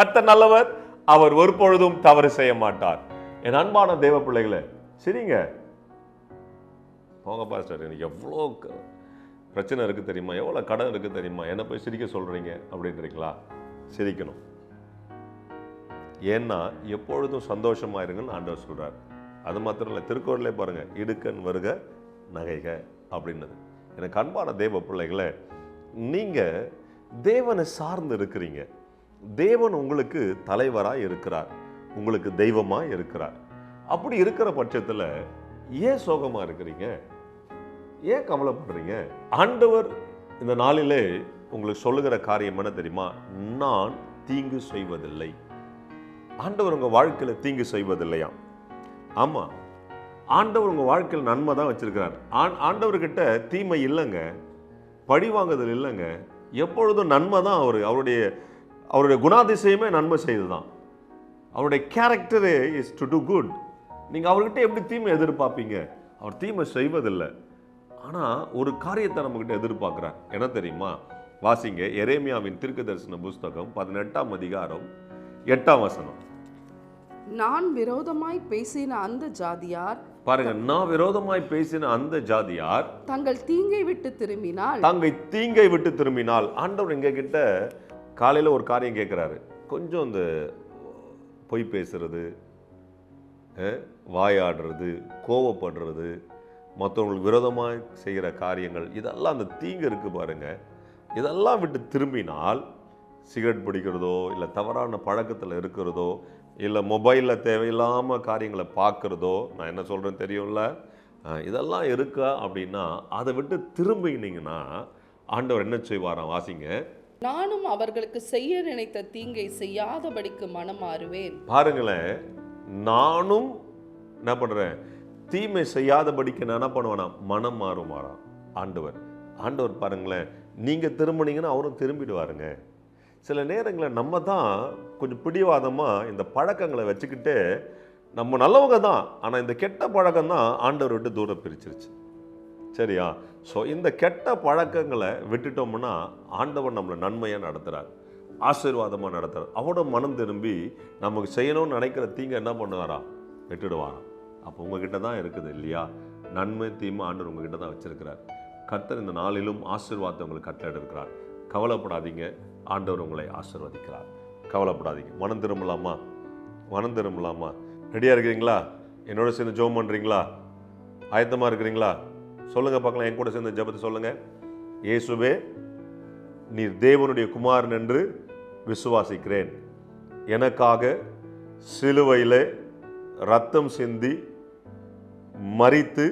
கத்த நல்லவர். அவர் ஒரு பொழுதும் தவறு செய்ய மாட்டார். என் அன்பான தேவ பிள்ளைகளே சரிங்க. போங்க பாஸ்டர் எனக்கு எவ்வளோ பிரச்சனை இருக்கு தெரியுமா? எவ்வளோ கடன் இருக்கு தெரியுமா? என்ன போய் சிரிக்க சொல்றீங்க அப்படின்றீங்களா? சிரிக்கணும். ஏன்னா எப்பொழுதும் சந்தோஷமாயிருங்கன்னு ஆண்டவர் சொல்றார். அது மாத்திரம் இல்லை திருக்குறளே பாருங்கள் இடுக்கன் வருக நகைக அப்படின்னது. எனக்கு அன்பான தேவ பிள்ளைகளை நீங்கள் தேவனை சார்ந்து இருக்கிறீங்க. தேவன் உங்களுக்கு தலைவராக இருக்கிறார். உங்களுக்கு தெய்வமாக இருக்கிறார். அப்படி இருக்கிற பட்சத்தில் ஏன் சோகமாக இருக்கிறீங்க? ஏன் கவலைப்படுறீங்க? ஆண்டவர் இந்த நாளிலே உங்களுக்கு சொல்லுகிற காரியம் என்ன தெரியுமா? நான் தீங்கு செய்வதில்லை. ஆண்டவர் உங்கள் வாழ்க்கையில் தீங்கு செய்வதில்லையா ஆமாம் ஆண்டவர் உங்கள் வாழ்க்கையில் நன்மை தான் வச்சுருக்கிறார். ஆண்- ஆண்டவர்கிட்ட தீமை இல்லைங்க. பழி வாங்குதல் இல்லைங்க. எப்பொழுதும் நன்மை தான் அவர். அவருடைய அவருடைய குணாதிசயமே நன்மை செய்து தான் அவருடைய character is too too good நீங்கள் அவர்கிட்ட எப்படி தீமை எதிர்பார்ப்பீங்க? அவர் தீமை செய்வதில்லை. ஆனால் ஒரு காரியத்தை நம்மக்கிட்ட எதிர்பார்க்குறார். என்ன தெரியுமா? வாசிங்க. எரேமியாவின் திருக்கு தரிசன புஸ்தகம் பதினெட்டாம் அதிகாரம் எட்டாம் வசனம். நான் விரோதமாய் பேசின அந்த ஜாதியார் பாருங்க நான் விரோதமாய் பேசின அந்த ஜாதியார் தங்கள் தீங்கை விட்டு திரும்பினால் தங்கை தீங்கை விட்டு திரும்பினால் ஆண்டவர் எங்க கிட்ட காலையில ஒரு காரியம் கேட்குறாரு. கொஞ்சம் இந்த பொய் பேசுறது வாயாடுறது கோவப்படுறது மற்றவங்களுக்கு விரோதமாக செய்கிற காரியங்கள் இதெல்லாம் அந்த தீங்கு இருக்கு பாருங்க. இதெல்லாம் விட்டு திரும்பினால் சிகரெட் பிடிக்கிறதோ இல்லை தவறான பழக்கத்தில் இருக்கிறதோ இல்லை மொபைலில் தேவையில்லாமல் காரியங்களை பார்க்குறதோ நான் என்ன சொல்கிறேன்னு தெரியும்ல? இதெல்லாம் இருக்கா அப்படின்னா அதை விட்டு திரும்பினீங்கன்னா ஆண்டவர் என்ன செய்வாராம் வாசிங்க. நானும் அவர்களுக்கு செய்ய நினைத்த தீங்கை செய்யாதபடிக்கு மனம் மாறுவேன். பாருங்களேன் நானும் என்ன பண்றேன் தீமை செய்யாதபடிக்கு நான் என்ன பண்ணுவேனா மனம் மாறுமாறாம். ஆண்டவர் ஆண்டவர் பாருங்களேன் நீங்க திரும்பினீங்கன்னா அவரும் திரும்பிடுவாருங்க. சில நேரங்களில் நம்ம தான் கொஞ்சம் பிடிவாதமாக இந்த பழக்கங்களை வச்சுக்கிட்டு நம்ம நல்லவங்க தான் ஆனால் இந்த கெட்ட பழக்கம் தான் ஆண்டவர் விட்டு தூரம் பிரிச்சிருச்சு. சரியா? ஸோ இந்த கெட்ட பழக்கங்களை விட்டுட்டோம்னா ஆண்டவர் நம்மளை நன்மையாக நடத்துகிறார் ஆசீர்வாதமாக நடத்துகிறார் அவரோட மனம் திரும்பி நமக்கு செய்யணும்னு நினைக்கிற தீங்க என்ன பண்ணுவாரா? விட்டுடுவாராம். அப்போ உங்ககிட்ட தான் இருக்குது இல்லையா? நன்மை தீமை ஆண்டவர் உங்ககிட்ட தான் வச்சுருக்கிறார். கர்த்தர் இந்த நாளிலும் ஆசீர்வாதத்தை உங்களுக்கு கட்டளை எடுக்கிறார். கவலைப்படாதீங்க. ஆண்டவர் உங்களை ஆசிர்வதிக்கிறார். கவலைப்படாதீங்க. மனம் திரும்பலாமா? மனம் திரும்பலாமா? ரெடியாக இருக்கிறீங்களா? என்னோட சேர்ந்து ஜெபம் பண்ணுறீங்களா ஆயத்தமாக இருக்கிறீங்களா? சொல்லுங்கள் பார்க்கலாம். என் கூட சேர்ந்து ஜபத்தை சொல்லுங்கள் இயேசுவே நீர் தேவனுடைய குமாரன் என்று விசுவாசிக்கிறேன். எனக்காக சிலுவையில் ரத்தம் சிந்தி மரித்து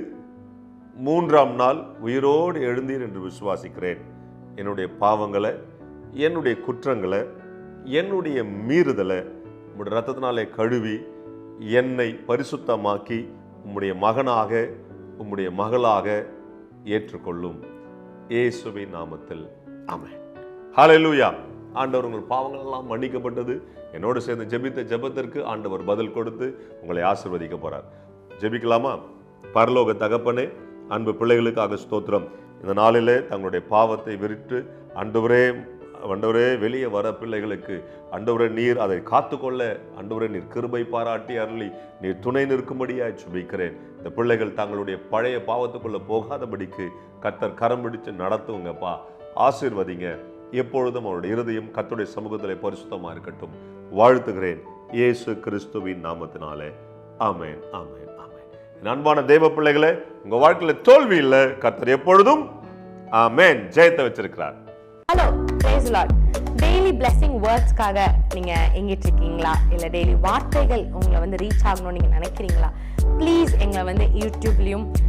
மூன்றாம் நாள் உயிரோடு எழுந்தீர் என்று விசுவாசிக்கிறேன். என்னுடைய பாவங்களை என்னுடைய குற்றங்களை என்னுடைய மீறுதலை உம்முடைய ரத்தத்தினாலே கழுவி என்னை பரிசுத்தமாக்கி உம்முடைய மகனாக உம்முடைய மகளாக ஏற்றுக்கொள்ளும். இயேசுவை நாமத்தில். ஆமென். ஹலலூயா ஆண்டவர் உங்கள் பாவங்கள் எல்லாம் மன்னிக்கப்பட்டது. என்னோடு சேர்ந்து ஜெபித்த ஜெபத்திற்கு ஆண்டவர் பதில் கொடுத்து உங்களை ஆசிர்வதிக்க போகிறார் ஜெபிக்கலாமா? பரலோக தகப்பனே அன்பு பிள்ளைகளுக்காக ஸ்தோத்திரம். இந்த நாளிலே தங்களுடைய பாவத்தை விரிட்டு அன்றுவரே அண்டவரே வெளியே வர பிள்ளைகளுக்கு அண்டவரே நீர் அதை காத்துக்கொள்ள அண்டவரே நீர் கிருபை பாராட்டி அருளி நீர் துணை நிற்கும்படியாய் சுபிக்கிறேன் இந்த பிள்ளைகள் தங்களுடைய பழைய பாவத்துக்குள்ளே போகாதபடிக்கு கர்த்தர் கரம் பிடிச்சு நடத்துவங்கப்பா ஆசீர்வதிங்க. எப்பொழுதும் அவருடைய இருதயம் கத்துடைய சமூகத்தில் பரிசுத்தமா இருக்கட்டும். வாழ்த்துகிறேன். இயேசு கிறிஸ்துவின் நாமத்தினாலே. ஆமேன் ஆமேன் ஆமேன். அன்பான தெய்வ பிள்ளைகளே உங்க வாழ்க்கையில தோல்வி இல்லை. கர்த்தர் எப்பொழுதும் ஆமேன். ஜெயத்தை வச்சிருக்கிறார். ஹலோ. பிரேஸ் டெய்லி பிளெஸிங் வேர்ட்ஸ்க்காக நீங்க எங்கிட்டு இருக்கீங்களா இல்ல டெய்லி வார்த்தைகள் உங்களை வந்து ரீச் ஆகணும்னு நீங்க நினைக்கிறீங்களா? ப்ளீஸ் எங்களை வந்து யூடியூப்லயும்